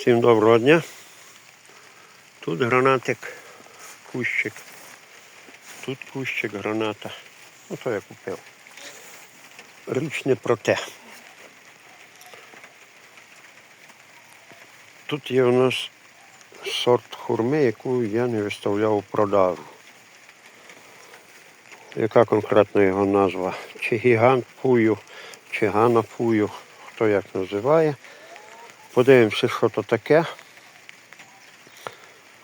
Всім доброго дня. Тут гранатик, кущик. Тут кущик, граната. Ну то я купив. Річ не про те. Тут є у нас сорт хурми, яку я не виставляв у продажу. Яка конкретно його назва? Чи гігант пую, чи гана пую, хто як називає. Подивимося, що то таке.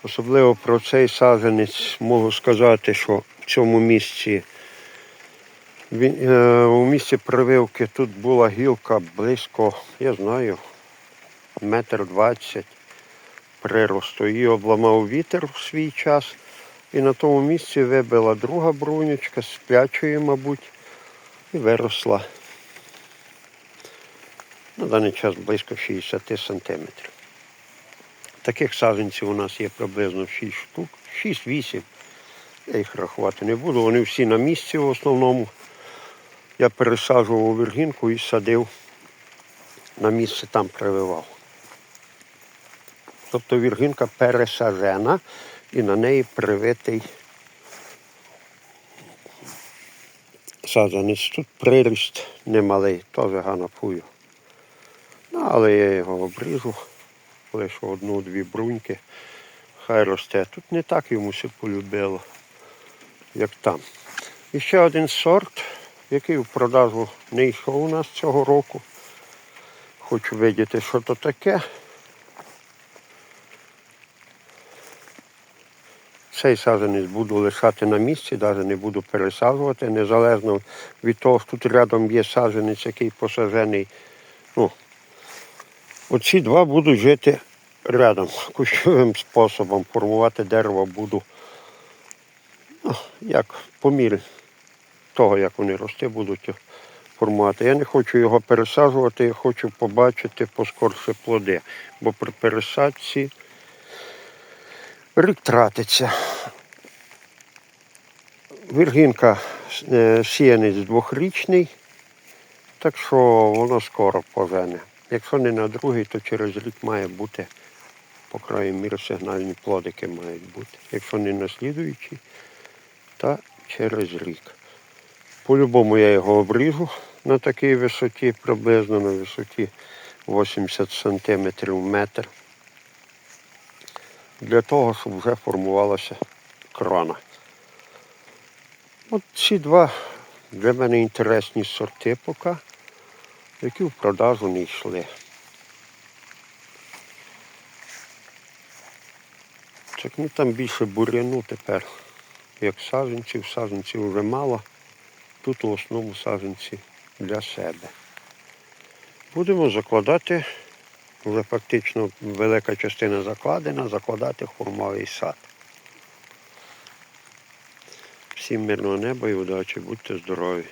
Особливо про цей саджанець можу сказати, що в цьому місці він, е, у місці прививки тут була гілка близько, я знаю, метр двадцять приросту. Її обламав вітер в свій час. І на тому місці вибила друга брунючка, сплячої, мабуть, і виросла. На даний час близько 60 сантиметрів. Таких саджанців у нас є приблизно 6 штук, 6-8. Я їх рахувати не буду. Вони всі на місці в основному. Я пересаджував у віргінку і садив на місце там прививав. Тобто віргінка пересажена і на неї привитий саджанець. Тут приріст немалий, теж ганапую. Ну, але я його обріжу, лише одну-дві бруньки. Хай росте. Тут не так йому все полюбило, як там. І ще один сорт, який в продажу не йшов у нас цього року. Хочу видіти, що то таке. Цей саджанець буду лишати на місці, навіть не буду пересаджувати, незалежно від того, що тут рядом є саджанець, який посаджений. Ну, оці два будуть жити рядом, кущовим способом. Формувати дерево буду ну, як по мірі того, як вони рости, будуть формувати. Я не хочу його пересаджувати, я хочу побачити поскорше плоди, бо при пересадці рік тратиться. Віргінка е, сіянець двохрічний, так що воно скоро пожене. Якщо не на другий, то через рік має бути, по крайній мірі, сигнальні плодики мають бути. Якщо не на слідуючий, то через рік. По-любому я його обріжу на такій висоті, приблизно на висоті 80 см метр для того, щоб вже формувалася крона. От ці два для мене інтересні сорти поки, які в продажу не йшли. Так, ну там більше бур'яну тепер, як саджанців, саджанців вже мало. Тут у основному саджанці для себе. Будемо закладати вже фактично велика частина закладена, закладати хурмовий сад. Всім мирного неба і удачі, будьте здорові!